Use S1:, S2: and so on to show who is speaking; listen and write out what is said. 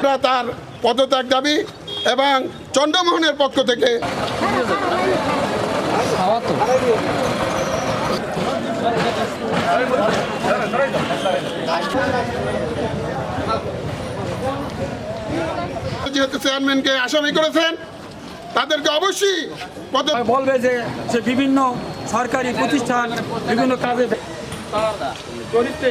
S1: আমরা তার পদত্যাগ দাবি এবং চন্দ্রমোহনের পক্ষ থেকে যেহেতু চেয়ারম্যানকে আসামি করেছেন তাদেরকে অবশ্যই পদ
S2: বলবে যে সে বিভিন্ন সরকারি প্রতিষ্ঠান বিভিন্ন কাজে তার চরিত্রে